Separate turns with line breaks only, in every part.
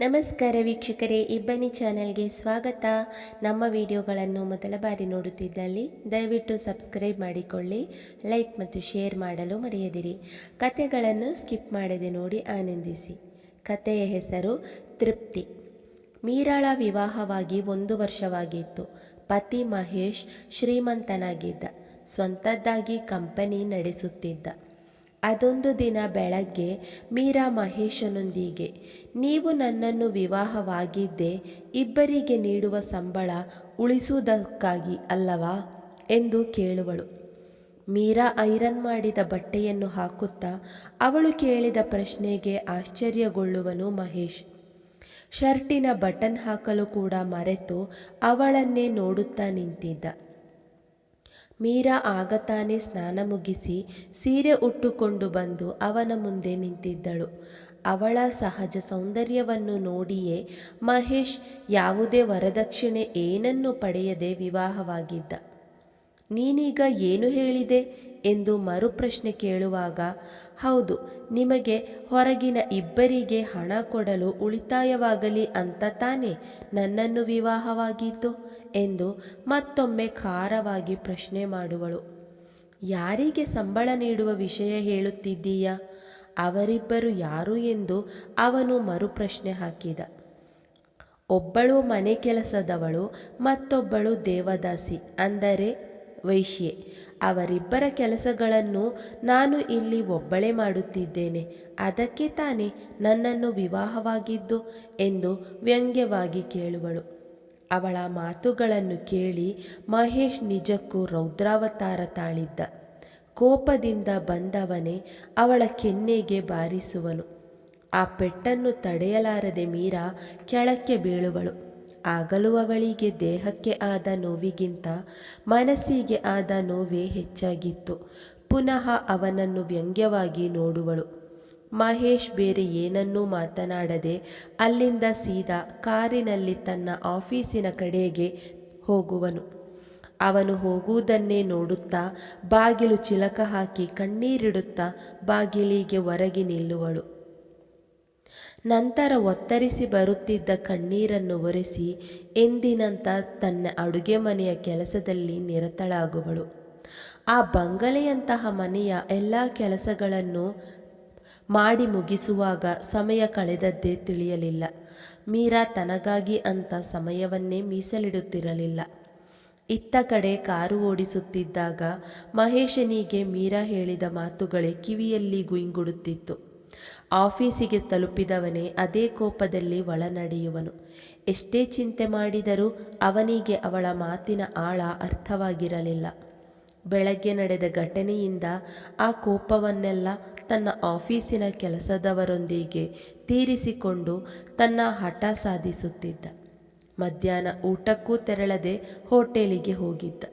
ನಮಸ್ಕಾರ ವೀಕ್ಷಕರೇ, ಇಬ್ಬನಿ ಚಾನೆಲ್ಗೆ ಸ್ವಾಗತ. ನಮ್ಮ ವಿಡಿಯೋಗಳನ್ನು ಮೊದಲ ಬಾರಿ ನೋಡುತ್ತಿದ್ದಲ್ಲಿ ದಯವಿಟ್ಟು ಸಬ್ಸ್ಕ್ರೈಬ್ ಮಾಡಿಕೊಳ್ಳಿ, ಲೈಕ್ ಮತ್ತು ಶೇರ್ ಮಾಡಲು ಮರೆಯದಿರಿ. ಕತೆಗಳನ್ನು ಸ್ಕಿಪ್ ಮಾಡದೆ ನೋಡಿ ಆನಂದಿಸಿ. ಕತೆಯ ಹೆಸರು ತೃಪ್ತಿ. ಮೀರಾಳ ವಿವಾಹವಾಗಿ ಒಂದು ವರ್ಷವಾಗಿತ್ತು. ಪತಿ ಮಹೇಶ್ ಶ್ರೀಮಂತನಾಗಿದ್ದ. ಸ್ವಂತದ್ದಾಗಿ ಕಂಪನಿ ನಡೆಸುತ್ತಿದ್ದ. ಅದೊಂದು ದಿನ ಬೆಳಗ್ಗೆ ಮೀರಾ ಮಹೇಶನೊಂದಿಗೆ, ನೀವು ನನ್ನನ್ನು ವಿವಾಹವಾಗಿದ್ದೆ ಇಬ್ಬರಿಗೆ ನೀಡುವ ಸಂಬಳ ಉಳಿಸುವುದಕ್ಕಾಗಿ ಅಲ್ಲವಾ? ಎಂದು ಕೇಳುವಳು. ಮೀರಾ ಐರನ್ ಮಾಡಿದ ಬಟ್ಟೆಯನ್ನು ಹಾಕುತ್ತಾ ಅವಳು ಕೇಳಿದ ಪ್ರಶ್ನೆಗೆ ಆಶ್ಚರ್ಯಗೊಳ್ಳುವನು ಮಹೇಶ್. ಶರ್ಟಿನ ಬಟನ್ ಹಾಕಲು ಕೂಡ ಮರೆತು ಅವಳನ್ನೇ ನೋಡುತ್ತಾ ನಿಂತಿದ್ದ. ಮೀರಾ ಆಗತಾನೆ ಸ್ನಾನ ಮುಗಿಸಿ ಸೀರೆ ಉಟ್ಟುಕೊಂಡು ಬಂದು ಅವನ ಮುಂದೆ ನಿಂತಿದ್ದಳು. ಅವಳ ಸಹಜ ಸೌಂದರ್ಯವನ್ನು ನೋಡಿಯೇ ಮಹೇಶ್ ಯಾವುದೇ ವರದಕ್ಷಿಣೆ ಏನನ್ನೂ ಪಡೆಯದೆ ವಿವಾಹವಾಗಿದ್ದ. ನೀನೀಗ ಏನು ಹೇಳಿದೆ? ಎಂದು ಮರುಪ್ರಶ್ನೆ ಕೇಳುವಾಗ, ಹೌದು, ನಿಮಗೆ ಹೊರಗಿನ ಇಬ್ಬರಿಗೆ ಹಣ ಕೊಡಲು ಉಳಿತಾಯವಾಗಲಿ ಅಂತ ತಾನೇ ನನ್ನನ್ನು ವಿವಾಹವಾಗಿದ್ದು? ಎಂದು ಮತ್ತೊಮ್ಮೆ ಖಾರವಾಗಿ ಪ್ರಶ್ನೆ ಮಾಡುವಳು. ಯಾರಿಗೆ ಸಂಬಳ ನೀಡುವ ವಿಷಯ ಹೇಳುತ್ತಿದ್ದೀಯಾ? ಅವರಿಬ್ಬರು ಯಾರು ಎಂದು ಅವನು ಮರುಪ್ರಶ್ನೆ ಹಾಕಿದ. ಒಬ್ಬಳು ಮನೆ ಕೆಲಸದವಳು, ಮತ್ತೊಬ್ಬಳು ದೇವದಾಸಿ, ಅಂದರೆ ವೈಶ್ಯೆ. ಅವರಿಬ್ಬರ ಕೆಲಸಗಳನ್ನು ನಾನು ಇಲ್ಲಿ ಒಬ್ಬಳೇ ಮಾಡುತ್ತಿದ್ದೇನೆ. ಅದಕ್ಕೆ ತಾನೇ ನನ್ನನ್ನು ವಿವಾಹವಾಗಿದ್ದು ಎಂದು ವ್ಯಂಗ್ಯವಾಗಿ ಕೇಳುವಳು. ಅವಳ ಮಾತುಗಳನ್ನು ಕೇಳಿ ಮಹೇಶ್ ನಿಜಕ್ಕೂ ರೌದ್ರಾವತಾರ ತಾಳಿದ್ದ. ಕೋಪದಿಂದ ಬಂದವನೇ ಅವಳ ಕೆನ್ನೆಗೆ ಬಾರಿಸುವನು. ಆ ಪೆಟ್ಟನ್ನು ತಡೆಯಲಾರದೆ ಮೀರಾ ಕೆಳಕ್ಕೆ ಬೀಳುವಳು. ಆಗಲೂ ಅವಳಿಗೆ ದೇಹಕ್ಕೆ ಆದ ನೋವಿಗಿಂತ ಮನಸ್ಸಿಗೆ ಆದ ನೋವೇ ಹೆಚ್ಚಾಗಿತ್ತು. ಪುನಃ ಅವನನ್ನು ವ್ಯಂಗ್ಯವಾಗಿ ನೋಡುವಳು. ಮಹೇಶ್ ಬೇರೆ ಏನನ್ನೂ ಮಾತನಾಡದೆ ಅಲ್ಲಿಂದ ಸೀದಾ ಕಾರಿನಲ್ಲಿ ತನ್ನ ಆಫೀಸಿನ ಕಡೆಗೆ ಹೋಗುವನು. ಅವನು ಹೋಗುವುದನ್ನೇ ನೋಡುತ್ತಾ ಬಾಗಿಲು ಚಿಲಕ ಹಾಕಿ ಕಣ್ಣೀರಿಡುತ್ತಾ ಬಾಗಿಲಿಗೆ ಹೊರಗೆ ನಿಲ್ಲುವಳು. ನಂತರ ಒತ್ತರಿಸಿ ಬರುತ್ತಿದ್ದ ಕಣ್ಣೀರನ್ನು ಒರೆಸಿ ಎಂದಿನಂತ ತನ್ನ ಅಡುಗೆ ಮನೆಯ ಕೆಲಸದಲ್ಲಿ ನಿರತಳಾಗುವಳು. ಆ ಬಂಗಲೆಯಂತಹ ಮನೆಯ ಎಲ್ಲ ಕೆಲಸಗಳನ್ನು ಮಾಡಿ ಮುಗಿಸುವಾಗ ಸಮಯ ಕಳೆದದ್ದೇ ತಿಳಿಯಲಿಲ್ಲ. ಮೀರಾ ತನಗಾಗಿ ಅಂತ ಸಮಯವನ್ನೇ ಮೀಸಲಿಡುತ್ತಿರಲಿಲ್ಲ. ಇತ್ತ ಕಡೆ ಕಾರು ಓಡಿಸುತ್ತಿದ್ದಾಗ ಮಹೇಶನಿಗೆ ಮೀರಾ ಹೇಳಿದ ಮಾತುಗಳೇ ಕಿವಿಯಲ್ಲಿ ಗುಯಿಂಗುಡುತ್ತಿತ್ತು ಆಫೀಸಿಗೆ ತಲುಪಿದವನೇ ಅದೇ ಕೋಪದಲ್ಲಿ ಒಳನಡೆಯುವನು. ಎಷ್ಟೇ ಚಿಂತೆ ಮಾಡಿದರೂ ಅವನಿಗೆ ಅವಳ ಮಾತಿನ ಆಳ ಅರ್ಥವಾಗಿರಲಿಲ್ಲ. ಬೆಳಗ್ಗೆ ನಡೆದ ಘಟನೆಯಿಂದ ಆ ಕೋಪವನ್ನೆಲ್ಲ ತನ್ನ ಆಫೀಸಿನ ಕೆಲಸದವರೊಂದಿಗೆ ತೀರಿಸಿಕೊಂಡು ತನ್ನ ಹಠ ಸಾಧಿಸುತ್ತಿದ್ದ. ಮಧ್ಯಾಹ್ನ ಊಟಕ್ಕೂ ತೆರಳದೆ ಹೋಟೆಲಿಗೆ ಹೋಗಿದ್ದ.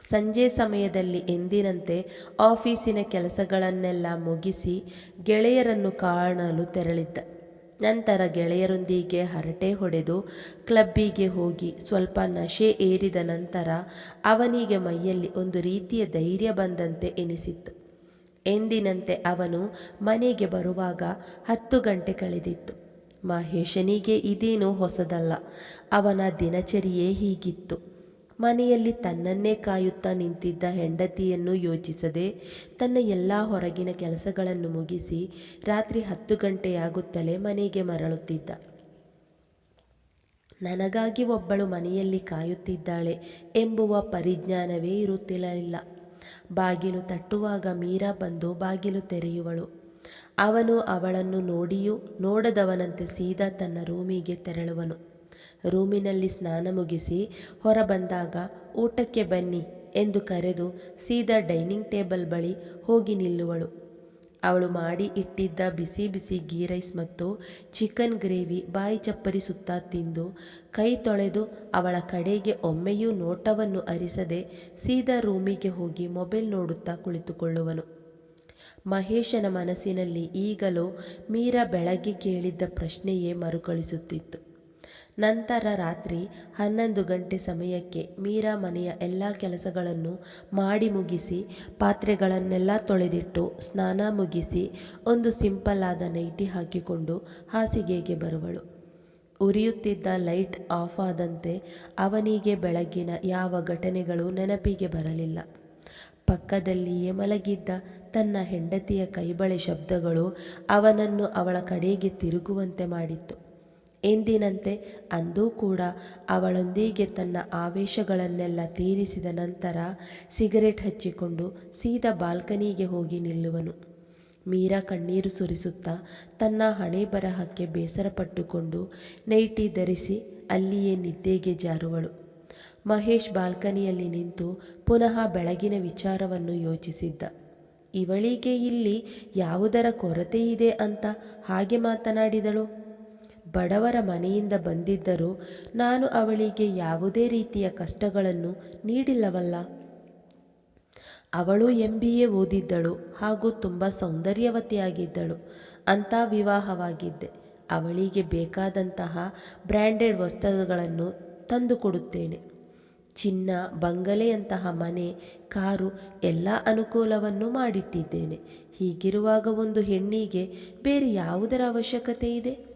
ಸಂಜೆ ಸಮಯದಲ್ಲಿ ಎಂದಿನಂತೆ ಆಫೀಸಿನ ಕೆಲಸಗಳನ್ನೆಲ್ಲ ಮುಗಿಸಿ ಗೆಳೆಯರನ್ನು ಕಾಣಲು ತೆರಳಿದ್ದ. ನಂತರ ಗೆಳೆಯರೊಂದಿಗೆ ಹರಟೆ ಹೊಡೆದು ಕ್ಲಬ್ಬಿಗೆ ಹೋಗಿ ಸ್ವಲ್ಪ ನಶೆ ಏರಿದ ನಂತರ ಅವನಿಗೆ ಮೈಯಲ್ಲಿ ಒಂದು ರೀತಿಯ ಧೈರ್ಯ ಬಂದಂತೆ ಎನಿಸಿತ್ತು. ಎಂದಿನಂತೆ ಅವನು ಮನೆಗೆ ಬರುವಾಗ ಹತ್ತು ಗಂಟೆ ಕಳೆದಿತ್ತು. ಮಹೇಶನಿಗೆ ಇದೇನು ಹೊಸದಲ್ಲ. ಅವನ ದಿನಚರಿಯೇ ಹೀಗಿತ್ತು. ಮನೆಯಲ್ಲಿ ತನ್ನನ್ನೇ ಕಾಯುತ್ತಾ ನಿಂತಿದ್ದ ಹೆಂಡತಿಯನ್ನು ಯೋಚಿಸದೆ ತನ್ನ ಎಲ್ಲ ಹೊರಗಿನ ಕೆಲಸಗಳನ್ನು ಮುಗಿಸಿ ರಾತ್ರಿ ಹತ್ತು ಗಂಟೆಯಾಗುತ್ತಲೇ ಮನೆಗೆ ಮರಳುತ್ತಿದ್ದ. ನನಗಾಗಿ ಒಬ್ಬಳು ಮನೆಯಲ್ಲಿ ಕಾಯುತ್ತಿದ್ದಾಳೆ ಎಂಬುವ ಪರಿಜ್ಞಾನವೇ ಇರುತ್ತಿರಲಿಲ್ಲ. ಬಾಗಿಲು ತಟ್ಟುವಾಗ ಮೀರಾ ಬಂದು ಬಾಗಿಲು ತೆರೆಯುವಳು. ಅವನು ಅವಳನ್ನು ನೋಡಿಯೂ ನೋಡದವನಂತೆ ಸೀದಾ ತನ್ನ ರೂಮಿಗೆ ತೆರಳುವನು. ರೂಮಿನಲ್ಲಿ ಸ್ನಾನ ಮುಗಿಸಿ ಹೊರಬಂದಾಗ, ಊಟಕ್ಕೆ ಬನ್ನಿ ಎಂದು ಕರೆದು ಸೀದಾ ಡೈನಿಂಗ್ ಟೇಬಲ್ ಬಳಿ ಹೋಗಿ ನಿಲ್ಲುವಳು. ಅವಳು ಮಾಡಿ ಇಟ್ಟಿದ್ದ ಬಿಸಿ ಬಿಸಿ ghee rice and chicken gravy ಬಾಯಿ ಚಪ್ಪರಿಸುತ್ತಾ ತಿಂದು ಕೈ ತೊಳೆದು ಅವಳ ಕಡೆಗೆ ಒಮ್ಮೆಯೂ ನೋಟವನ್ನು ಅರಿಸದೆ ಸೀದಾ ರೂಮಿಗೆ ಹೋಗಿ ಮೊಬೈಲ್ ನೋಡುತ್ತಾ ಕುಳಿತುಕೊಳ್ಳುವನು. ಮಹೇಶನ ಮನಸ್ಸಿನಲ್ಲಿ ಈಗಲೂ ಮೀರಾ ಬೆಳಗ್ಗೆ ಕೇಳಿದ್ದ ಪ್ರಶ್ನೆಯೇ ಮರುಕಳಿಸುತ್ತಿತ್ತು. ನಂತರ ರಾತ್ರಿ ಹನ್ನೊಂದು ಗಂಟೆ ಸಮಯಕ್ಕೆ ಮೀರಾ ಮನೆಯ ಎಲ್ಲ ಕೆಲಸಗಳನ್ನು ಮಾಡಿ ಮುಗಿಸಿ, ಪಾತ್ರೆಗಳನ್ನೆಲ್ಲ ತೊಳೆದಿಟ್ಟು ಸ್ನಾನ ಮುಗಿಸಿ ಒಂದು ಸಿಂಪಲ್ ಆದ ನೈಟಿ ಹಾಕಿಕೊಂಡು ಹಾಸಿಗೆಗೆ ಬರುವಳು. ಉರಿಯುತ್ತಿದ್ದ ಲೈಟ್ ಆಫ್ ಆದಂತೆ ಅವನಿಗೆ ಬೆಳಗಿನ ಯಾವ ಘಟನೆಗಳು ನೆನಪಿಗೆ ಬರಲಿಲ್ಲ. ಪಕ್ಕದಲ್ಲಿಯೇ ಮಲಗಿದ್ದ ತನ್ನ ಹೆಂಡತಿಯ ಕೈಬಳೆ ಶಬ್ದಗಳು ಅವನನ್ನು ಅವಳ ಕಡೆಗೆ ತಿರುಗುವಂತೆ ಮಾಡಿತ್ತು. ಎಂದಿನಂತೆ ಅಂದೂ ಕೂಡ ಅವಳೊಂದಿಗೆ ತನ್ನ ಆವೇಶಗಳನ್ನೆಲ್ಲ ತೀರಿಸಿದ ನಂತರ ಸಿಗರೆಟ್ ಹಚ್ಚಿಕೊಂಡು ಸೀದಾ ಬಾಲ್ಕನಿಗೆ ಹೋಗಿ ನಿಲ್ಲುವನು. ಮೀರಾ ಕಣ್ಣೀರು ಸುರಿಸುತ್ತಾ ತನ್ನ ಹಣೆ ಬರಹಕ್ಕೆ ಬೇಸರಪಟ್ಟುಕೊಂಡು ನೈಟಿ ಧರಿಸಿ ಅಲ್ಲಿಯೇ ನಿದ್ದೆಗೆ ಜಾರುವಳು. ಮಹೇಶ್ ಬಾಲ್ಕನಿಯಲ್ಲಿ ನಿಂತು ಪುನಃ ಬೆಳಗಿನ ವಿಚಾರವನ್ನು ಯೋಚಿಸಿದ್ದ. ಇವಳಿಗೆ ಇಲ್ಲಿ ಯಾವುದರ ಕೊರತೆ ಇದೆ ಅಂತ ಹಾಗೆ ಮಾತನಾಡಿದಳು? ಬಡವರ ಮನೆಯಿಂದ ಬಂದಿದ್ದರೂ ನಾನು ಅವಳಿಗೆ ಯಾವುದೇ ರೀತಿಯ ಕಷ್ಟಗಳನ್ನು ನೀಡಿಲ್ಲವಲ್ಲ. ಅವಳು ಎಂ ಬಿ ಎ ಓದಿದ್ದಳು ಹಾಗೂ ತುಂಬ ಸೌಂದರ್ಯವತಿಯಾಗಿದ್ದಳು. ಅಂತ ವಿವಾಹವಾಗಿದ್ದೆ. ಅವಳಿಗೆ ಬೇಕಾದಂತಹ ಬ್ರ್ಯಾಂಡೆಡ್ ವಸ್ತುಗಳನ್ನು ತಂದುಕೊಡುತ್ತೇನೆ. ಚಿನ್ನ, ಬಂಗಲೆಯಂತಹ ಮನೆ, ಕಾರು, ಎಲ್ಲ ಅನುಕೂಲವನ್ನು ಮಾಡಿಟ್ಟಿದ್ದೇನೆ. ಹೀಗಿರುವಾಗ ಒಂದು ಹೆಣ್ಣಿಗೆ ಬೇರೆ ಯಾವುದರ ಅವಶ್ಯಕತೆ ಇದೆ?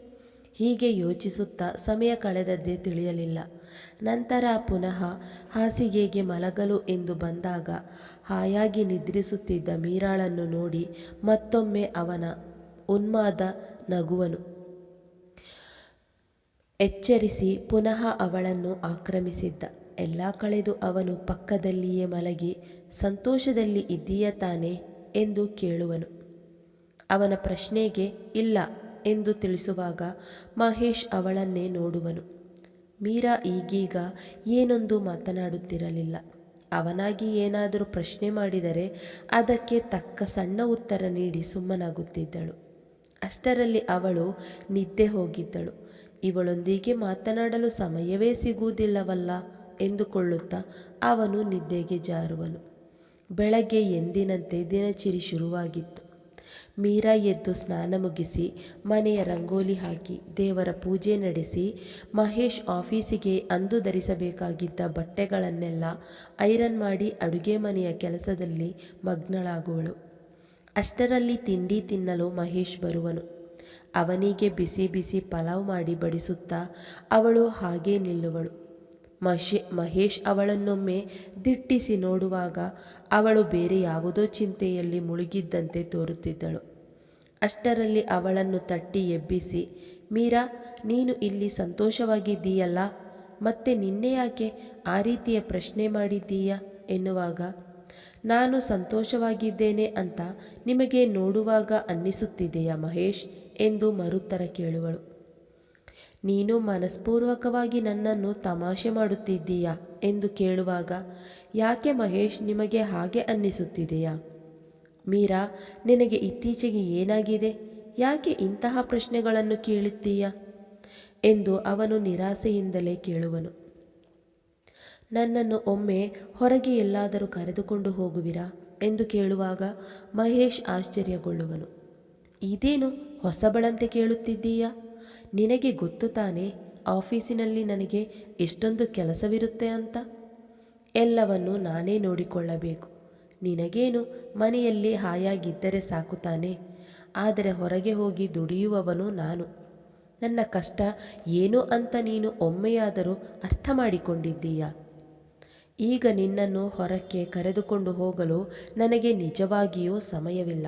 ಹೀಗೆ ಯೋಚಿಸುತ್ತಾ ಸಮಯ ಕಳೆದದ್ದೇ ತಿಳಿಯಲಿಲ್ಲ. ನಂತರ ಪುನಃ ಹಾಸಿಗೆಗೆ ಮಲಗಲು ಎಂದು ಬಂದಾಗ ಹಾಯಾಗಿ ನಿದ್ರಿಸುತ್ತಿದ್ದ ಮೀರಾಳನ್ನು ನೋಡಿ ಮತ್ತೊಮ್ಮೆ ಅವನ ಉನ್ಮಾದ ನಗುವನು. ಎಚ್ಚರಿಸಿ ಪುನಃ ಅವಳನ್ನು ಆಕ್ರಮಿಸಿದ್ದ. ಎಲ್ಲ ಕಳೆದು ಅವನು ಪಕ್ಕದಲ್ಲಿಯೇ ಮಲಗಿ, ಸಂತೋಷದಲ್ಲಿ ಇದ್ದೀಯ ತಾನೆ? ಎಂದು ಕೇಳುವನು. ಅವನ ಪ್ರಶ್ನೆಗೆ, ಇಲ್ಲ. ಎಂದು ತಿಳಿಸುವಾಗ ಮಹೇಶ್ ಅವಳನ್ನೇ ನೋಡುವನು. ಮೀರಾ ಈಗೀಗ ಏನೊಂದು ಮಾತನಾಡುತ್ತಿರಲಿಲ್ಲ. ಅವನಾಗಿ ಏನಾದರೂ ಪ್ರಶ್ನೆ ಮಾಡಿದರೆ ಅದಕ್ಕೆ ತಕ್ಕ ಸಣ್ಣ ಉತ್ತರ ನೀಡಿ ಸುಮ್ಮನಾಗುತ್ತಿದ್ದಳು. ಅಷ್ಟರಲ್ಲಿ ಅವಳು ನಿದ್ದೆ ಹೋಗಿದ್ದಳು. ಇವಳೊಂದಿಗೆ ಮಾತನಾಡಲು ಸಮಯವೇ ಸಿಗುವುದಿಲ್ಲವಲ್ಲ ಎಂದುಕೊಳ್ಳುತ್ತಾ ಅವನು ನಿದ್ದೆಗೆ ಜಾರುವನು. ಬೆಳಗ್ಗೆ ಎಂದಿನಂತೆ ದಿನಚರಿ ಶುರುವಾಗಿತ್ತು. ಮೀರಾ ಎದ್ದು ಸ್ನಾನ ಮುಗಿಸಿ ಮನೆಯ ರಂಗೋಲಿ ಹಾಕಿ ದೇವರ ಪೂಜೆ ನಡೆಸಿ ಮಹೇಶ್ ಆಫೀಸಿಗೆ ಅಂದು ಧರಿಸಬೇಕಾಗಿದ್ದ ಬಟ್ಟೆಗಳನ್ನೆಲ್ಲ ಐರನ್ ಮಾಡಿ ಅಡುಗೆ ಮನೆಯ ಕೆಲಸದಲ್ಲಿ ಮಗ್ನಳಾಗುವಳು. ಅಷ್ಟರಲ್ಲಿ ತಿಂಡಿ ತಿನ್ನಲು ಮಹೇಶ್ ಬರುವನು. ಅವನಿಗೆ ಬಿಸಿ ಬಿಸಿ ಪಲಾವ್ ಮಾಡಿ ಬಡಿಸುತ್ತಾ ಅವಳು ಹಾಗೇ ನಿಲ್ಲುವಳು. ಮಹೇಶ್ ಅವಳನ್ನೊಮ್ಮೆ ದಿಟ್ಟಿಸಿ ನೋಡುವಾಗ ಅವಳು ಬೇರೆ ಯಾವುದೋ ಚಿಂತೆಯಲ್ಲಿ ಮುಳುಗಿದ್ದಂತೆ ತೋರುತ್ತಿದ್ದಳು. ಅಷ್ಟರಲ್ಲಿ ಅವಳನ್ನು ತಟ್ಟಿ ಎಬ್ಬಿಸಿ, ಮೀರಾ, ನೀನು ಇಲ್ಲಿ ಸಂತೋಷವಾಗಿದ್ದೀಯಲ್ಲ, ಮತ್ತೆ ನಿನ್ನೆ ಯಾಕೆ ಆ ರೀತಿಯ ಪ್ರಶ್ನೆ ಮಾಡಿದ್ದೀಯ? ಎನ್ನುವಾಗ, ನಾನು ಸಂತೋಷವಾಗಿದ್ದೇನೆ ಅಂತ ನಿಮಗೆ ನೋಡುವಾಗ ಅನ್ನಿಸುತ್ತಿದೆಯಾ ಮಹೇಶ್? ಎಂದು ಮರುತ್ತರ ಕೇಳುವಳು. ನೀನು ಮನಸ್ಪೂರ್ವಕವಾಗಿ ನನ್ನನ್ನು ತಮಾಷೆ ಮಾಡುತ್ತಿದ್ದೀಯಾ? ಎಂದು ಕೇಳುವಾಗ, ಯಾಕೆ ಮಹೇಶ್, ನಿಮಗೆ ಹಾಗೆ ಅನ್ನಿಸುತ್ತಿದೆಯಾ? ಮೀರಾ, ನಿನಗೆ ಇತ್ತೀಚೆಗೆ ಏನಾಗಿದೆ? ಯಾಕೆ ಇಂತಹ ಪ್ರಶ್ನೆಗಳನ್ನು ಕೇಳುತ್ತೀಯ? ಎಂದು ಅವನು ನಿರಾಸೆಯಿಂದಲೇ ಕೇಳುವನು. ನನ್ನನ್ನು ಒಮ್ಮೆ ಹೊರಗೆ ಎಲ್ಲಾದರೂ ಕರೆದುಕೊಂಡು ಹೋಗುವಿರಾ? ಎಂದು ಕೇಳುವಾಗ ಮಹೇಶ್ ಆಶ್ಚರ್ಯಗೊಳ್ಳುವನು. ಇದೇನು ಹೊಸಬಳಂತೆ ಕೇಳುತ್ತಿದ್ದೀಯಾ? ನಿನಗೆ ಗೊತ್ತು ತಾನೇ ಆಫೀಸಿನಲ್ಲಿ ನನಗೆ ಎಷ್ಟೊಂದು ಕೆಲಸವಿರುತ್ತೆ ಅಂತ? ಎಲ್ಲವನ್ನು ನಾನೇ ನೋಡಿಕೊಳ್ಳಬೇಕು. ನಿನಗೇನು? ಮನೆಯಲ್ಲಿ ಹಾಯಾಗಿದ್ದರೆ ಸಾಕು ಆದರೆ ಹೊರಗೆ ಹೋಗಿ ದುಡಿಯುವವನು ನಾನು. ನನ್ನ ಕಷ್ಟ ಏನು ಅಂತ ನೀನು ಒಮ್ಮೆಯಾದರೂ ಅರ್ಥ ಮಾಡಿಕೊಂಡಿದ್ದೀಯಾ ಈಗ ನಿನ್ನನ್ನು ಹೊರಕ್ಕೆ ಕರೆದುಕೊಂಡು ಹೋಗಲು ನನಗೆ ನಿಜವಾಗಿಯೂ ಸಮಯವಿಲ್ಲ.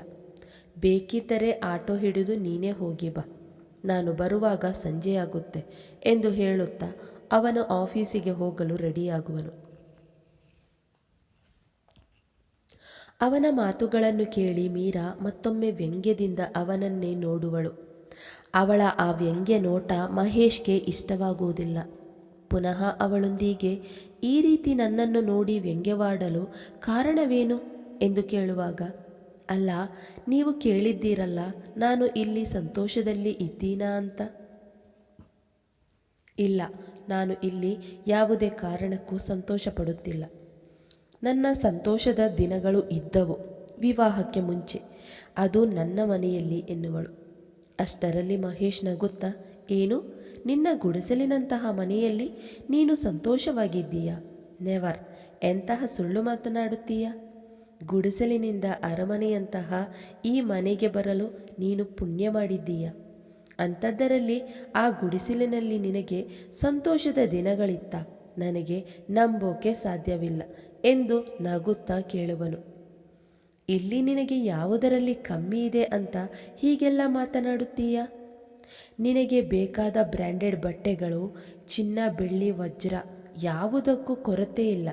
ಬೇಕಿದ್ದರೆ ಆಟೋ ಹಿಡಿದು ನೀನೇ ಹೋಗಿ ಬಾ. ನಾನು ಬರುವಾಗ ಸಂಜೆಯಾಗುತ್ತೆ ಎಂದು ಹೇಳುತ್ತಾ ಅವನು ಆಫೀಸಿಗೆ ಹೋಗಲು ರೆಡಿಯಾಗುವನು. ಅವನ ಮಾತುಗಳನ್ನು ಕೇಳಿ ಮೀರಾ ಮತ್ತೊಮ್ಮೆ ವ್ಯಂಗ್ಯದಿಂದ ಅವನನ್ನೇ ನೋಡುವಳು. ಅವಳ ಆ ವ್ಯಂಗ್ಯ ನೋಟ ಮಹೇಶ್ಗೆ ಇಷ್ಟವಾಗುವುದಿಲ್ಲ. ಪುನಃ ಅವಳೊಂದಿಗೆ, ಈ ರೀತಿ ನನ್ನನ್ನು ನೋಡಿ ವ್ಯಂಗ್ಯವಾಡಲು ಕಾರಣವೇನು? ಎಂದು ಕೇಳುವಾಗ, ಅಲ್ಲ, ನೀವು ಕೇಳಿದ್ದೀರಲ್ಲ, ನಾನು ಇಲ್ಲಿ ಸಂತೋಷದಲ್ಲಿ ಇದ್ದೀನಾ ಅಂತ? ಇಲ್ಲ, ನಾನು ಇಲ್ಲಿ ಯಾವುದೇ ಕಾರಣಕ್ಕೂ ಸಂತೋಷ ಪಡುತ್ತಿಲ್ಲ ನನ್ನ ಸಂತೋಷದ ದಿನಗಳು ಇದ್ದವು. ವಿವಾಹಕ್ಕೆ ಮುಂಚೆ. ಅದು ನನ್ನ ಮನೆಯಲ್ಲಿ ಎನ್ನುವಳು. ಅಷ್ಟರಲ್ಲಿ ಮಹೇಶ್ ನಗುತ್ತಾ ಏನು? ನಿನ್ನ ಗುಡಿಸಲಿನಂತಹ ಮನೆಯಲ್ಲಿ ನೀನು ಸಂತೋಷವಾಗಿದ್ದೀಯಾ? ನೆವರ್, ಎಂತಹ ಸುಳ್ಳು ಮಾತನಾಡುತ್ತೀಯ? ಗುಡಿಸಲಿನಿಂದ ಅರಮನೆಯಂತಹ ಈ ಮನೆಗೆ ಬರಲು ನೀನು ಪುಣ್ಯ ಮಾಡಿದ್ದೀಯ? ಅಂಥದ್ದರಲ್ಲಿ ಆ ಗುಡಿಸಲಿನಲ್ಲಿ ನಿನಗೆ ಸಂತೋಷದ ದಿನಗಳಿತ್ತ? ನನಗೆ ನಂಬೋಕೆ ಸಾಧ್ಯವಿಲ್ಲ. ಎಂದು ನಗುತ್ತಾ ಕೇಳುವನು. ಇಲ್ಲಿ ನಿನಗೆ ಯಾವುದರಲ್ಲಿ ಕಮ್ಮಿ ಇದೆ ಅಂತ ಹೀಗೆಲ್ಲ ಮಾತನಾಡುತ್ತೀಯ? ನಿನಗೆ ಬೇಕಾದ ಬ್ರ್ಯಾಂಡೆಡ್ ಬಟ್ಟೆಗಳು, ಚಿನ್ನ, ಬೆಳ್ಳಿ, ವಜ್ರ ಯಾವುದಕ್ಕೂ ಕೊರತೆ ಇಲ್ಲ.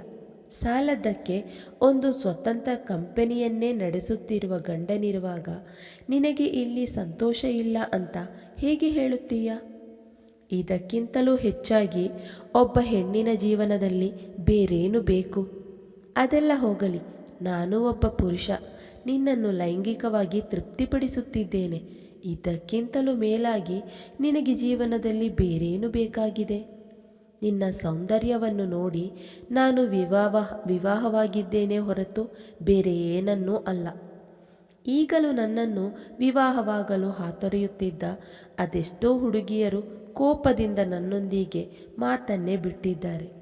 ಸಾಲದಕ್ಕೆ ಒಂದು ಸ್ವತಂತ್ರ ಕಂಪನಿಯನ್ನೇ ನಡೆಸುತ್ತಿರುವ ಗಂಡನಿರುವಾಗ ನಿನಗೆ ಇಲ್ಲಿ ಸಂತೋಷ ಇಲ್ಲ ಅಂತ ಹೇಗೆ ಹೇಳುತ್ತೀಯ? ಇದಕ್ಕಿಂತಲೂ ಹೆಚ್ಚಾಗಿ ಒಬ್ಬ ಹೆಣ್ಣಿನ ಜೀವನದಲ್ಲಿ ಬೇರೇನು ಬೇಕು? ಅದೆಲ್ಲ ಹೋಗಲಿ. ನಾನು ಒಬ್ಬ ಪುರುಷ. ನಿನ್ನನ್ನು ಲೈಂಗಿಕವಾಗಿ ತೃಪ್ತಿಪಡಿಸುತ್ತಿದ್ದೇನೆ. ಇದಕ್ಕಿಂತಲೂ ಮೇಲಾಗಿ ನಿನಗೆ ಜೀವನದಲ್ಲಿ ಬೇರೇನು ಬೇಕಾಗಿದೆ? ನಿನ್ನ ಸೌಂದರ್ಯವನ್ನು ನೋಡಿ ನಾನು ವಿವಾಹ, ವಿವಾಹವಾಗಿದ್ದೇನೆ ಹೊರತು ಬೇರೆ ಏನನ್ನೂ ಅಲ್ಲ. ಈಗಲೂ ನನ್ನನ್ನು ವಿವಾಹವಾಗಲು ಹಾತೊರೆಯುತ್ತಿದ್ದ ಅದೆಷ್ಟೋ ಹುಡುಗಿಯರು ಕೋಪದಿಂದ ನನ್ನೊಂದಿಗೆ ಮಾತನ್ನೇ ಬಿಟ್ಟಿದ್ದಾರೆ.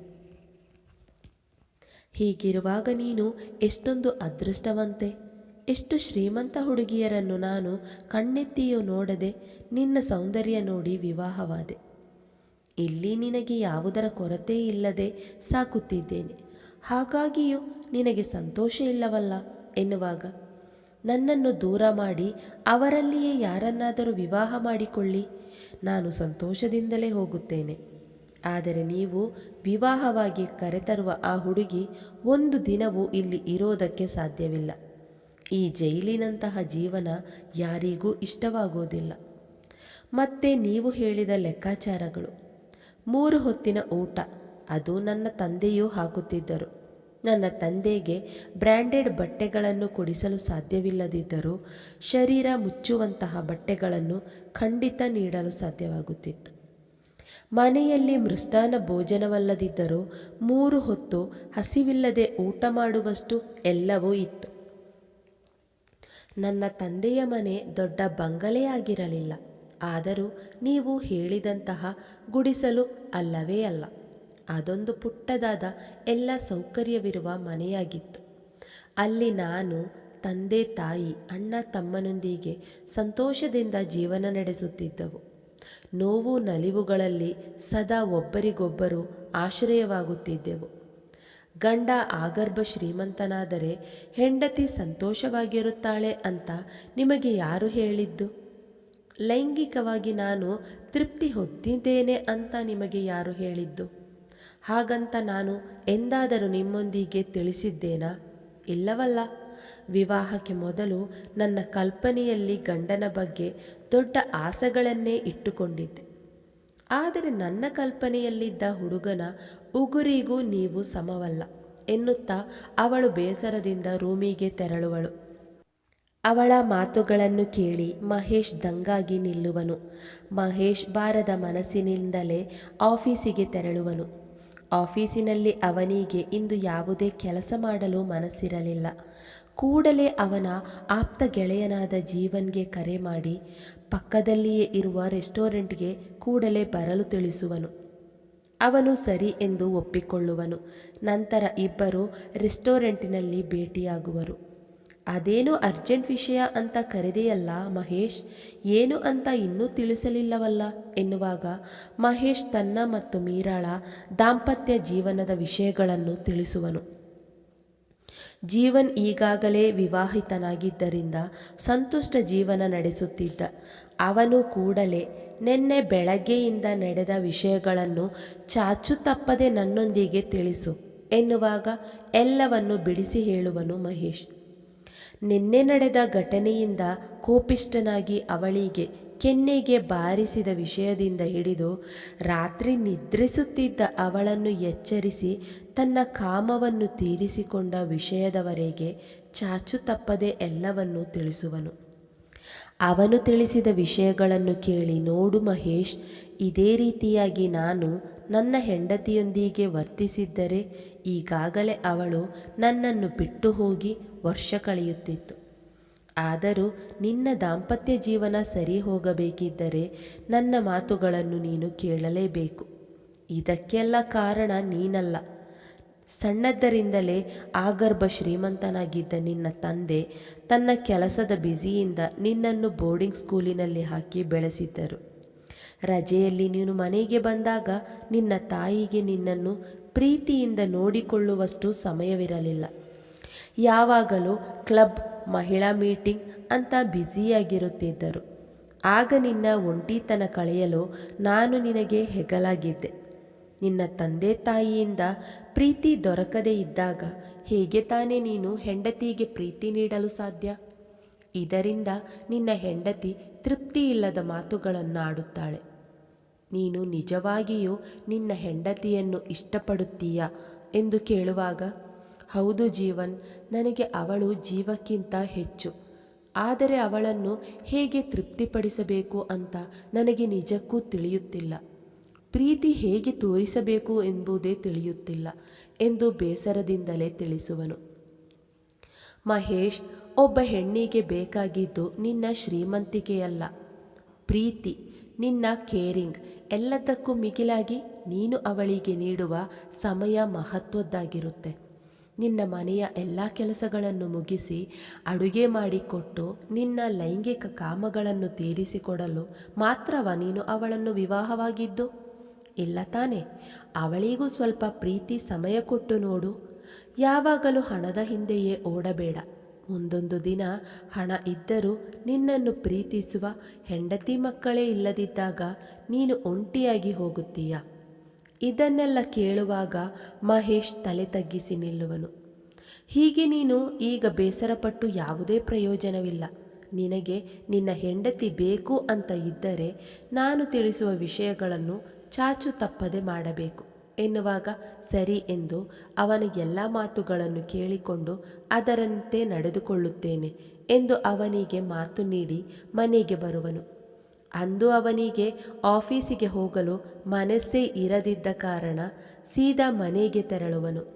ಹೀಗಿರುವಾಗ ನೀನು ಎಷ್ಟೊಂದು ಅದೃಷ್ಟವಂತೆ, ಎಷ್ಟು ಶ್ರೀಮಂತ ಹುಡುಗಿಯರನ್ನು ನಾನು ಕಣ್ಣೆತ್ತಿಯೂ ನೋಡದೆ ನಿನ್ನ ಸೌಂದರ್ಯ ನೋಡಿ ವಿವಾಹವಾದೆ. ಇಲ್ಲಿ ನಿನಗೆ ಯಾವುದರ ಕೊರತೆ ಇಲ್ಲದೆ ಸಾಕುತ್ತಿದ್ದೇನೆ. ಹಾಗಾಗಿಯೂ ನಿನಗೆ ಸಂತೋಷ ಇಲ್ಲವಲ್ಲ ಎನ್ನುವಾಗ, ನನ್ನನ್ನು ದೂರ ಮಾಡಿ ಅವರಲ್ಲಿಯೇ ಯಾರನ್ನಾದರೂ ವಿವಾಹ ಮಾಡಿಕೊಳ್ಳಿ, ನಾನು ಸಂತೋಷದಿಂದಲೇ ಹೋಗುತ್ತೇನೆ. ಆದರೆ ನೀವು ವಿವಾಹವಾಗಿ ಕರೆತರುವ ಆ ಹುಡುಗಿ ಒಂದು ದಿನವೂ ಇಲ್ಲಿ ಇರೋದಕ್ಕೆ ಸಾಧ್ಯವಿಲ್ಲ. ಈ ಜೈಲಿನಂತಹ ಜೀವನ ಯಾರಿಗೂ ಇಷ್ಟವಾಗೋದಿಲ್ಲ. ಮತ್ತೆ ನೀವು ಹೇಳಿದ ಲೆಕ್ಕಾಚಾರಗಳು. ಮೂರು ಹೊತ್ತಿನ ಊಟ. ಅದು ನನ್ನ ತಂದೆಯೂ ಹಾಕುತ್ತಿದ್ದರು. ನನ್ನ ತಂದೆಗೆ ಬ್ರ್ಯಾಂಡೆಡ್ ಬಟ್ಟೆಗಳನ್ನು ಕೊಡಿಸಲು ಸಾಧ್ಯವಿಲ್ಲದಿದ್ದರೂ ಶರೀರ ಮುಚ್ಚುವಂತಹ ಬಟ್ಟೆಗಳನ್ನು ಖಂಡಿತ ನೀಡಲು ಸಾಧ್ಯವಾಗುತ್ತಿತ್ತು. ಮನೆಯಲ್ಲಿ ಮೃಷ್ಟಾನ ಭೋಜನವಲ್ಲದಿದ್ದರೂ ಮೂರು ಹೊತ್ತು ಹಸಿವಿಲ್ಲದೆ ಊಟ ಮಾಡುವಷ್ಟು ಎಲ್ಲವೂ ಇತ್ತು. ನನ್ನ ತಂದೆಯ ಮನೆ ದೊಡ್ಡ ಬಂಗಲೆಯಾಗಿರಲಿಲ್ಲ ಆದರೂ ನೀವು ಹೇಳಿದಂತಹ ಗುಡಿಸಲು ಅಲ್ಲವೇ ಅಲ್ಲ. ಅದೊಂದು ಪುಟ್ಟದಾದ ಎಲ್ಲ ಸೌಕರ್ಯವಿರುವ ಮನೆಯಾಗಿತ್ತು. ಅಲ್ಲಿ ನಾನು, ತಂದೆ ತಾಯಿ, ಅಣ್ಣ ತಮ್ಮನೊಂದಿಗೆ ಸಂತೋಷದಿಂದ ಜೀವನ ನಡೆಸುತ್ತಿದ್ದವು. ನೋವು ನಲಿವುಗಳಲ್ಲಿ ಸದಾ ಒಬ್ಬರಿಗೊಬ್ಬರು ಆಶ್ರಯವಾಗುತ್ತಿದ್ದೆವು. ಗಂಡ ಆಗರ್ಭ ಶ್ರೀಮಂತನಾದರೆ ಹೆಂಡತಿ ಸಂತೋಷವಾಗಿರುತ್ತಾಳೆ ಅಂತ ನಿಮಗೆ ಯಾರು ಹೇಳಿದ್ದು? ಲೈಂಗಿಕವಾಗಿ ನಾನು ತೃಪ್ತಿ ಹೊತ್ತಿದ್ದೇನೆ ಅಂತ ನಿಮಗೆ ಯಾರು ಹೇಳಿದ್ದು? ಹಾಗಂತ ನಾನು ಎಂದಾದರೂ ನಿಮ್ಮೊಂದಿಗೆ ತಿಳಿಸಿದ್ದೇನಾ? ಇಲ್ಲವಲ್ಲ. ವಿವಾಹಕ್ಕೆ ಮೊದಲು ನನ್ನ ಕಲ್ಪನೆಯಲ್ಲಿ ಗಂಡನ ಬಗ್ಗೆ ದೊಡ್ಡ ಆಸೆಗಳನ್ನೇ ಇಟ್ಟುಕೊಂಡಿದ್ದೆ. ಆದರೆ ನನ್ನ ಕಲ್ಪನೆಯಲ್ಲಿದ್ದ ಹುಡುಗನ ಉಗುರಿಗೂ ನೀವು ಸಮವಲ್ಲ ಎನ್ನುತ್ತಾ ಅವಳು ಬೇಸರದಿಂದ ರೂಮಿಗೆ ತೆರಳುವಳು. ಅವಳ ಮಾತುಗಳನ್ನು ಕೇಳಿ ಮಹೇಶ್ ದಂಗಾಗಿ ನಿಲ್ಲುವನು. ಮಹೇಶ್ ಬಾರದ ಮನಸ್ಸಿನಿಂದಲೇ ಆಫೀಸಿಗೆ ತೆರಳುವನು. ಆಫೀಸಿನಲ್ಲಿ ಅವನಿಗೆ ಇಂದು ಯಾವುದೇ ಕೆಲಸ ಮಾಡಲು ಮನಸ್ಸಿರಲಿಲ್ಲ. ಕೂಡಲೇ ಅವನ ಆಪ್ತ ಗೆಳೆಯನಾದ ಜೀವನ್ಗೆ ಕರೆ ಮಾಡಿ ಪಕ್ಕದಲ್ಲಿಯೇ ಇರುವ ರೆಸ್ಟೋರೆಂಟ್ಗೆ ಕೂಡಲೇ ಬರಲು ತಿಳಿಸುವನು. ಅವನು ಸರಿ ಎಂದು ಒಪ್ಪಿಕೊಳ್ಳುವನು. ನಂತರ ಇಬ್ಬರು ರೆಸ್ಟೋರೆಂಟಿನಲ್ಲಿ ಭೇಟಿಯಾಗುವರು. ಅದೇನು ಅರ್ಜೆಂಟ್ ವಿಷಯ ಅಂತ ಕರೆದೆಯಲ್ಲ ಮಹೇಶ್? ಏನು ಅಂತ ಇನ್ನೂ ತಿಳಿಸಲಿಲ್ಲವಲ್ಲ? ಎನ್ನುವಾಗ ಮಹೇಶ್ ತನ್ನ ಮತ್ತು ಮೀರಾಳ ದಾಂಪತ್ಯ ಜೀವನದ ವಿಷಯಗಳನ್ನು ತಿಳಿಸುವನು. ಜೀವನ್ ಈಗಾಗಲೇ ವಿವಾಹಿತನಾಗಿದ್ದರಿಂದ ಸಂತುಷ್ಟ ಜೀವನ ನಡೆಸುತ್ತಿದ್ದ. ಅವನು ಕೂಡಲೇ ನಿನ್ನೆ ಬೆಳಗ್ಗೆಯಿಂದ ನಡೆದ ವಿಷಯಗಳನ್ನು ಚಾಚು ತಪ್ಪದೆ ನನ್ನೊಂದಿಗೆ ತಿಳಿಸು ಎನ್ನುವಾಗ ಎಲ್ಲವನ್ನು ಬಿಡಿಸಿ ಹೇಳುವನು ಮಹೇಶ್. ನಿನ್ನೆ ನಡೆದ ಘಟನೆಯಿಂದ ಕೋಪಿಷ್ಟನಾಗಿ ಅವಳಿಗೆ ಕೆನ್ನೆಗೆ ಬಾರಿಸಿದ ವಿಷಯದಿಂದ ಹಿಡಿದು ರಾತ್ರಿ ನಿದ್ರಿಸುತ್ತಿದ್ದ ಅವಳನ್ನು ಎಚ್ಚರಿಸಿ ತನ್ನ ಕಾಮವನ್ನು ತೀರಿಸಿಕೊಂಡ ವಿಷಯದವರೆಗೆ ಚಾಚು ತಪ್ಪದೆ ಎಲ್ಲವನ್ನೂ ತಿಳಿಸುವನು. ಅವನು ತಿಳಿಸಿದ ವಿಷಯಗಳನ್ನು ಕೇಳಿ ನೋಡು ಮಹೇಶ್, ಇದೇ ರೀತಿಯಾಗಿ ನಾನು ನನ್ನ ಹೆಂಡತಿಯೊಂದಿಗೆ ವರ್ತಿಸಿದ್ದರೆ ಈಗಾಗಲೇ ಅವಳು ನನ್ನನ್ನು ಬಿಟ್ಟು ಹೋಗಿ ವರ್ಷ ಕಳೆಯುತ್ತಿತ್ತು. ಆದರೂ ನಿನ್ನ ದಾಂಪತ್ಯ ಜೀವನ ಸರಿ ಹೋಗಬೇಕಿದ್ದರೆ ನನ್ನ ಮಾತುಗಳನ್ನು ನೀನು ಕೇಳಲೇಬೇಕು. ಇದಕ್ಕೆಲ್ಲ ಕಾರಣ ನೀನಲ್ಲ. ಸಣ್ಣದ್ದರಿಂದಲೇ ಆಗರ್ಭ ಶ್ರೀಮಂತನಾಗಿದ್ದ ನಿನ್ನ ತಂದೆ ತನ್ನ ಕೆಲಸದ ಬ್ಯುಸಿಯಿಂದ ನಿನ್ನನ್ನು ಬೋರ್ಡಿಂಗ್ ಸ್ಕೂಲಿನಲ್ಲಿ ಹಾಕಿ ಬೆಳೆಸಿದ್ದರು. ರಜೆಯಲ್ಲಿ ನೀನು ಮನೆಗೆ ಬಂದಾಗ ನಿನ್ನ ತಾಯಿಗೆ ನಿನ್ನನ್ನು ಪ್ರೀತಿಯಿಂದ ನೋಡಿಕೊಳ್ಳುವಷ್ಟು ಸಮಯವಿರಲಿಲ್ಲ. ಯಾವಾಗಲೂ ಕ್ಲಬ್ ಮಹಿಳಾ ಮೀಟಿಂಗ್ ಅಂತ ಬ್ಯುಸಿಯಾಗಿರುತ್ತಿದ್ದರು. ಆಗ ನಿನ್ನ ಒಂಟಿತನ ಕಳೆಯಲು ನಾನು ನಿನಗೆ ಹೆಗಲಾಗಿದ್ದೆ. ನಿನ್ನ ತಂದೆ ತಾಯಿಯಿಂದ ಪ್ರೀತಿ ದೊರಕದೇ ಇದ್ದಾಗ ಹೇಗೆ ತಾನೇ ನೀನು ಹೆಂಡತಿಗೆ ಪ್ರೀತಿ ನೀಡಲು ಸಾಧ್ಯ? ಇದರಿಂದ ನಿನ್ನ ಹೆಂಡತಿ ತೃಪ್ತಿ ಇಲ್ಲದ ಮಾತುಗಳನ್ನಾಡುತ್ತಾಳೆ. ನೀನು ನಿಜವಾಗಿಯೂ ನಿನ್ನ ಹೆಂಡತಿಯನ್ನು ಇಷ್ಟಪಡುತ್ತೀಯಾ? ಎಂದು ಕೇಳುವಾಗ ಹೌದು ಜೀವನ್, ನನಗೆ ಅವಳು ಜೀವಕ್ಕಿಂತ ಹೆಚ್ಚು. ಆದರೆ ಅವಳನ್ನು ಹೇಗೆ ತೃಪ್ತಿಪಡಿಸಬೇಕು ಅಂತ ನನಗೆ ನಿಜಕ್ಕೂ ತಿಳಿಯುತ್ತಿಲ್ಲ. ಪ್ರೀತಿ ಹೇಗೆ ತೋರಿಸಬೇಕು ಎಂಬುದೇ ತಿಳಿಯುತ್ತಿಲ್ಲ ಎಂದು ಬೇಸರದಿಂದಲೇ ತಿಳಿಸುವನು. ಮಹೇಶ್, ಒಬ್ಬ ಹೆಣ್ಣಿಗೆ ಬೇಕಾಗಿದ್ದು ನಿನ್ನ ಶ್ರೀಮಂತಿಕೆಯಲ್ಲ. ಪ್ರೀತಿ, ನಿನ್ನ ಕೇರಿಂಗ್ ಎಲ್ಲದಕ್ಕೂ ಮಿಗಿಲಾಗಿ ನೀನು ಅವಳಿಗೆ ನೀಡುವ ಸಮಯ ಮಹತ್ವದ್ದಾಗಿರುತ್ತೆ. ನಿನ್ನ ಮನೆಯ ಎಲ್ಲ ಕೆಲಸಗಳನ್ನು ಮುಗಿಸಿ ಅಡುಗೆ ಮಾಡಿಕೊಟ್ಟು ನಿನ್ನ ಲೈಂಗಿಕ ಕಾಮಗಳನ್ನು ತೀರಿಸಿಕೊಡಲು ಮಾತ್ರವ ನೀನು ಅವಳನ್ನು ವಿವಾಹವಾಗಿದ್ದು? ಇಲ್ಲ ತಾನೆ. ಅವಳಿಗೂ ಸ್ವಲ್ಪ ಪ್ರೀತಿ ಸಮಯ ಕೊಟ್ಟು ನೋಡು. ಯಾವಾಗಲೂ ಹಣದ ಹಿಂದೆಯೇ ಓಡಬೇಡ. ಮುಂದೊಂದು ದಿನ ಹಣ ಇದ್ದರೂ ನಿನ್ನನ್ನು ಪ್ರೀತಿಸುವ ಹೆಂಡತಿ ಮಕ್ಕಳೇ ಇಲ್ಲದಿದ್ದಾಗ ನೀನು ಒಂಟಿಯಾಗಿ ಹೋಗುತ್ತೀಯ? ಇದನ್ನೆಲ್ಲ ಕೇಳುವಾಗ ಮಹೇಶ್ ತಲೆ ತಗ್ಗಿಸಿ ನಿಲ್ಲುವನು. ಹೀಗೆ ನೀನು ಈಗ ಬೇಸರಪಟ್ಟು ಯಾವುದೇ ಪ್ರಯೋಜನವಿಲ್ಲ. ನಿನಗೆ ನಿನ್ನ ಹೆಂಡತಿ ಬೇಕು ಅಂತ ಇದ್ದರೆ ನಾನು ತಿಳಿಸುವ ವಿಷಯಗಳನ್ನು ಚಾಚು ತಪ್ಪದೆ ಮಾಡಬೇಕು ಎನ್ನುವಾಗ ಸರಿ ಎಂದು ಅವನ ಎಲ್ಲ ಮಾತುಗಳನ್ನು ಕೇಳಿಕೊಂಡು ಅದರಂತೆ ನಡೆದುಕೊಳ್ಳುತ್ತೇನೆ ಎಂದು ಅವನಿಗೆ ಮಾತು ನೀಡಿ ಮನೆಗೆ ಬರುವನು. ಅಂದು ಅವನಿಗೆ ಆಫೀಸಿಗೆ ಹೋಗಲು ಮನಸ್ಸೇ ಇರದಿದ್ದ ಕಾರಣ ಸೀದಾ ಮನೆಗೆ ತೆರಳುವನು.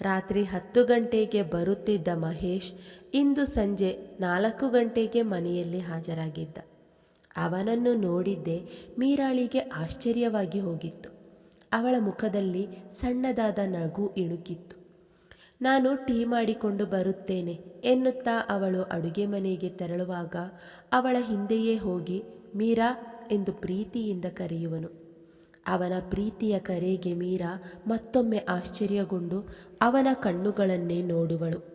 ರಾತ್ರಿ ಹತ್ತು ಗಂಟೆಗೆ ಬರುತ್ತಿದ್ದ ಮಹೇಶ್ ಇಂದು ಸಂಜೆ ನಾಲ್ಕು ಗಂಟೆಗೆ ಮನೆಯಲ್ಲಿ ಹಾಜರಾಗಿದ್ದ. ಅವನನ್ನು ನೋಡಿದ್ದೇ ಮೀರಾಳಿಗೆ ಆಶ್ಚರ್ಯವಾಗಿ ಹೋಗಿತ್ತು. ಅವಳ ಮುಖದಲ್ಲಿ ಸಣ್ಣದಾದ ನಗು ಇಣುಕಿತ್ತು. ನಾನು ಟೀ ಮಾಡಿಕೊಂಡು ಬರುತ್ತೇನೆ ಎನ್ನುತ್ತಾ ಅವಳು ಅಡುಗೆ ಮನೆಗೆ ತೆರಳುವಾಗ ಅವಳ ಹಿಂದೆಯೇ ಹೋಗಿ ಮೀರಾ ಎಂದು ಪ್ರೀತಿಯಿಂದ ಕರೆಯುವನು. ಅವನ ಪ್ರೀತಿಯ ಕರೆಗೆ ಮೀರಾ ಮತ್ತೊಮ್ಮೆ ಆಶ್ಚರ್ಯಗೊಂಡು ಅವನ ಕಣ್ಣುಗಳನ್ನೇ ನೋಡುವಳು.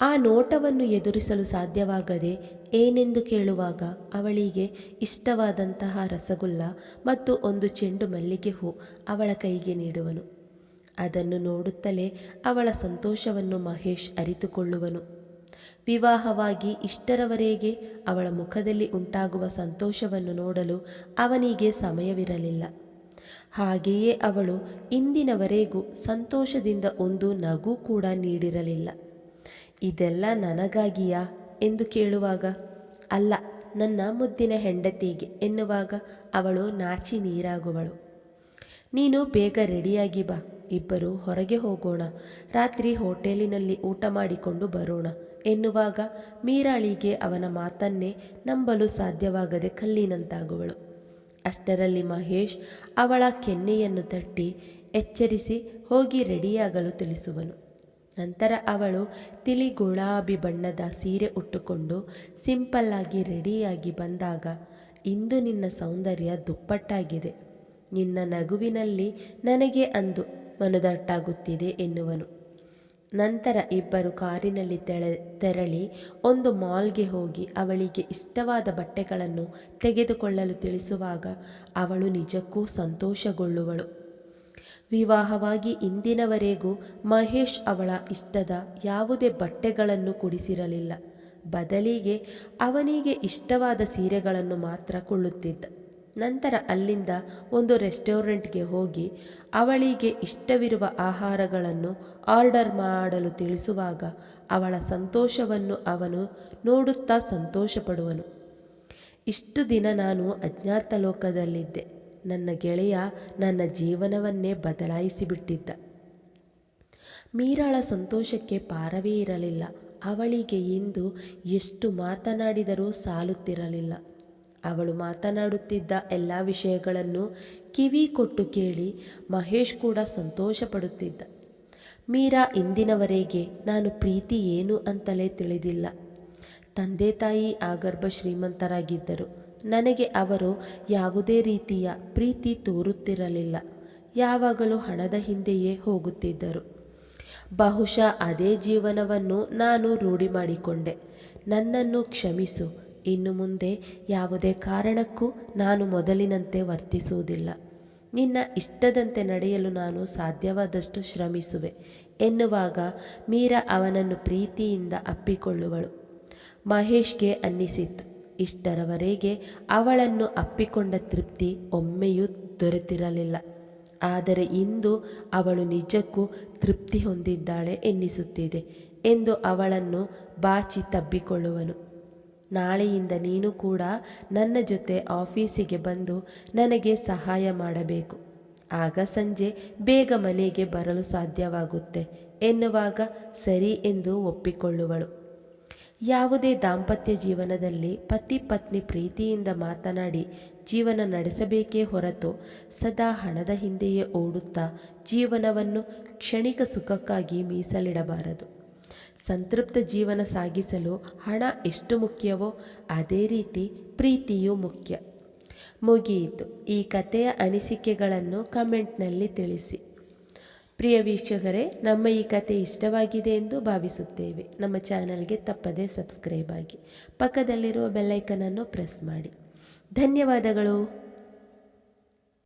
ಆ ನೋಟವನ್ನು ಎದುರಿಸಲು ಸಾಧ್ಯವಾಗದೆ ಏನೆಂದು ಕೇಳುವಾಗ ಅವಳಿಗೆ ಇಷ್ಟವಾದಂತಹ ರಸಗುಲ್ಲ ಮತ್ತು ಒಂದು ಚೆಂಡು ಮಲ್ಲಿಗೆ ಹೂ ಅವಳ ಕೈಗೆ ನೀಡುವನು. ಅದನ್ನು ನೋಡುತ್ತಲೇ ಅವಳ ಸಂತೋಷವನ್ನು ಮಹೇಶ್ ಅರಿತುಕೊಳ್ಳುವನು. ವಿವಾಹವಾಗಿ ಇಷ್ಟರವರೆಗೆ ಅವಳ ಮುಖದಲ್ಲಿ ಉಂಟಾಗುವ ಸಂತೋಷವನ್ನು ನೋಡಲು ಅವನಿಗೆ ಸಮಯವಿರಲಿಲ್ಲ. ಹಾಗೆಯೇ ಅವಳು ಇಂದಿನವರೆಗೂ ಸಂತೋಷದಿಂದ ಒಂದು ನಗು ಕೂಡ ನೀಡಿರಲಿಲ್ಲ. ಇದೆಲ್ಲ ನನಗಾಗಿಯಾ? ಎಂದು ಕೇಳುವಾಗ, ಅಲ್ಲ, ನನ್ನ ಮುದ್ದಿನ ಹೆಂಡತಿಗೆ ಎನ್ನುವಾಗ ಅವಳು ನಾಚಿ ನೀರಾಗುವಳು. ನೀನು ಬೇಗ ರೆಡಿಯಾಗಿ ಬಾ. ಇಬ್ಬರು ಹೊರಗೆ ಹೋಗೋಣ. ರಾತ್ರಿ ಹೋಟೆಲಿನಲ್ಲಿ ಊಟ ಮಾಡಿಕೊಂಡು ಬರೋಣ. ಎನ್ನುವಾಗ ಮೀರಾಳಿಗೆ ಅವನ ಮಾತನ್ನೇ ನಂಬಲು ಸಾಧ್ಯವಾಗದೆ ಕಲ್ಲಿನಂತಾಗುವಳು. ಅಷ್ಟರಲ್ಲಿ ಮಹೇಶ್ ಅವಳ ಕೆನ್ನೆಯನ್ನು ತಟ್ಟಿ ಎಚ್ಚರಿಸಿ ಹೋಗಿ ರೆಡಿಯಾಗಲು ತಿಳಿಸುವನು. ನಂತರ ಅವಳು ತಿಳಿ ಗುಲಾಬಿ ಬಣ್ಣದ ಸೀರೆ ಉಟ್ಟುಕೊಂಡು ಸಿಂಪಲ್ಲಾಗಿ ರೆಡಿಯಾಗಿ ಬಂದಾಗ, ಇಂದು ನಿನ್ನ ಸೌಂದರ್ಯ ದುಪ್ಪಟ್ಟಾಗಿದೆ. ನಿನ್ನ ನಗುವಿನಲ್ಲಿ ನನಗೆ ಅಂದು ಮನದಟ್ಟಾಗುತ್ತಿದೆ ಎನ್ನುವನು. ನಂತರ ಇಬ್ಬರು ಕಾರಿನಲ್ಲಿ ತೆಳೆ, ತೆರಳಿ ಒಂದು ಮಾಲ್ಗೆ ಹೋಗಿ ಅವಳಿಗೆ ಇಷ್ಟವಾದ ಬಟ್ಟೆಗಳನ್ನು ತೆಗೆದುಕೊಳ್ಳಲು ತಿಳಿಸುವಾಗ ಅವಳು ನಿಜಕ್ಕೂ ಸಂತೋಷಗೊಳ್ಳುವಳು. ವಿವಾಹವಾಗಿ ಇಂದಿನವರೆಗೂ ಮಹೇಶ್ ಅವಳ ಇಷ್ಟದ ಯಾವುದೇ ಬಟ್ಟೆಗಳನ್ನು ಕೊಡಿಸಿರಲಿಲ್ಲ. ಬದಲಿಗೆ ಅವನಿಗೆ ಇಷ್ಟವಾದ ಸೀರೆಗಳನ್ನು ಮಾತ್ರ ಕೊಳ್ಳುತ್ತಿದ್ದ. ನಂತರ ಅಲ್ಲಿಂದ ಒಂದು ರೆಸ್ಟೋರೆಂಟ್ಗೆ ಹೋಗಿ ಅವಳಿಗೆ ಇಷ್ಟವಿರುವ ಆಹಾರಗಳನ್ನು ಆರ್ಡರ್ ಮಾಡಲು ತಿಳಿಸುವಾಗ ಅವಳ ಸಂತೋಷವನ್ನು ಅವನು ನೋಡುತ್ತಾ ಸಂತೋಷಪಡುವನು. ಇಷ್ಟು ದಿನ ನಾನು ಅಜ್ಞಾತ ಲೋಕದಲ್ಲಿದ್ದೆ. ನನ್ನ ಗೆಳೆಯ ನನ್ನ ಜೀವನವನ್ನೇ ಬದಲಾಯಿಸಿಬಿಟ್ಟಿದ್ದ. ಮೀರಾಳ ಸಂತೋಷಕ್ಕೆ ಪಾರವೇ ಇರಲಿಲ್ಲ. ಅವಳಿಗೆ ಇಂದು ಎಷ್ಟು ಮಾತನಾಡಿದರೂ ಸಾಲುತ್ತಿರಲಿಲ್ಲ. ಅವಳು ಮಾತನಾಡುತ್ತಿದ್ದ ಎಲ್ಲ ವಿಷಯಗಳನ್ನು ಕಿವಿ ಕೊಟ್ಟು ಕೇಳಿ ಮಹೇಶ್ ಕೂಡ ಸಂತೋಷಪಡುತ್ತಿದ್ದ. ಮೀರಾ, ಇಂದಿನವರೆಗೆ ನಾನು ಪ್ರೀತಿ ಏನು ಅಂತಲೇ ತಿಳಿದಿಲ್ಲ. ತಂದೆ ತಾಯಿ ಆಗರ್ಭ ಶ್ರೀಮಂತರಾಗಿದ್ದರು. ನನಗೆ ಅವರು ಯಾವುದೇ ರೀತಿಯ ಪ್ರೀತಿ ತೋರುತ್ತಿರಲಿಲ್ಲ. ಯಾವಾಗಲೂ ಹಣದ ಹಿಂದೆಯೇ ಹೋಗುತ್ತಿದ್ದರು. ಬಹುಶಃ ಅದೇ ಜೀವನವನ್ನು ನಾನು ರೂಢಿ ಮಾಡಿಕೊಂಡೆ. ನನ್ನನ್ನು ಕ್ಷಮಿಸು ಇನ್ನು ಮುಂದೆ ಯಾವುದೇ ಕಾರಣಕ್ಕೂ ನಾನು ಮೊದಲಿನಂತೆ ವರ್ತಿಸುವುದಿಲ್ಲ. ನಿನ್ನ ಇಷ್ಟದಂತೆ ನಡೆಯಲು ನಾನು ಸಾಧ್ಯವಾದಷ್ಟು ಶ್ರಮಿಸುವೆ, ಎನ್ನುವಾಗ ಮೀರಾ ಅವನನ್ನು ಪ್ರೀತಿಯಿಂದ ಅಪ್ಪಿಕೊಳ್ಳುವಳು. ಮಹೇಶ್ಗೆ ಅನ್ನಿಸಿತು, ಇಷ್ಟರವರೆಗೆ ಅವಳನ್ನು ಅಪ್ಪಿಕೊಂಡ ತೃಪ್ತಿ ಒಮ್ಮೆಯೂ ದೊರೆತಿರಲಿಲ್ಲ. ಆದರೆ ಇಂದು ಅವಳು ನಿಜಕ್ಕೂ ತೃಪ್ತಿ ಹೊಂದಿದ್ದಾಳೆ ಎನ್ನಿಸುತ್ತಿದೆ ಎಂದು ಅವಳನ್ನು ಬಾಚಿ ತಬ್ಬಿಕೊಳ್ಳುವನು. ನಾಳೆಯಿಂದ ನೀನು ಕೂಡ ನನ್ನ ಜೊತೆ ಆಫೀಸಿಗೆ ಬಂದು ನನಗೆ ಸಹಾಯ ಮಾಡಬೇಕು. ಆಗ ಸಂಜೆ ಬೇಗ ಮನೆಗೆ ಬರಲು ಸಾಧ್ಯವಾಗುತ್ತೆ ಎನ್ನುವಾಗ ಸರಿ ಎಂದು ಒಪ್ಪಿಕೊಳ್ಳುವಳು. ಯಾವುದೇ ದಾಂಪತ್ಯ ಜೀವನದಲ್ಲಿ ಪತಿ ಪತ್ನಿ ಪ್ರೀತಿಯಿಂದ ಮಾತನಾಡಿ ಜೀವನ ನಡೆಸಬೇಕೇ ಹೊರತು ಸದಾ ಹಣದ ಹಿಂದೆಯೇ ಓಡುತ್ತಾ ಜೀವನವನ್ನು ಕ್ಷಣಿಕ ಸುಖಕ್ಕಾಗಿ ಮೀಸಲಿಡಬಾರದು. ಸಂತೃಪ್ತ ಜೀವನ ಸಾಗಿಸಲು ಹಣ ಎಷ್ಟು ಮುಖ್ಯವೋ ಅದೇ ರೀತಿ ಪ್ರೀತಿಯೂ ಮುಖ್ಯ. ಮುಗಿಯಿತು. ಈ ಕಥೆಯ ಅನಿಸಿಕೆಗಳನ್ನು ಕಮೆಂಟ್ನಲ್ಲಿ ತಿಳಿಸಿ. ಪ್ರಿಯ ವೀಕ್ಷಕರೇ, ನಮ್ಮ ಈ ಕತೆ ಇಷ್ಟವಾಗಿದೆ ಎಂದು ಭಾವಿಸುತ್ತೇವೆ. ನಮ್ಮ ಚಾನಲ್ಗೆ ತಪ್ಪದೇ ಸಬ್ಸ್ಕ್ರೈಬ್ ಆಗಿ. ಪಕ್ಕದಲ್ಲಿರುವ ಬೆಲ್ಲೈಕನನ್ನು ಪ್ರೆಸ್ ಮಾಡಿ. ಧನ್ಯವಾದಗಳು.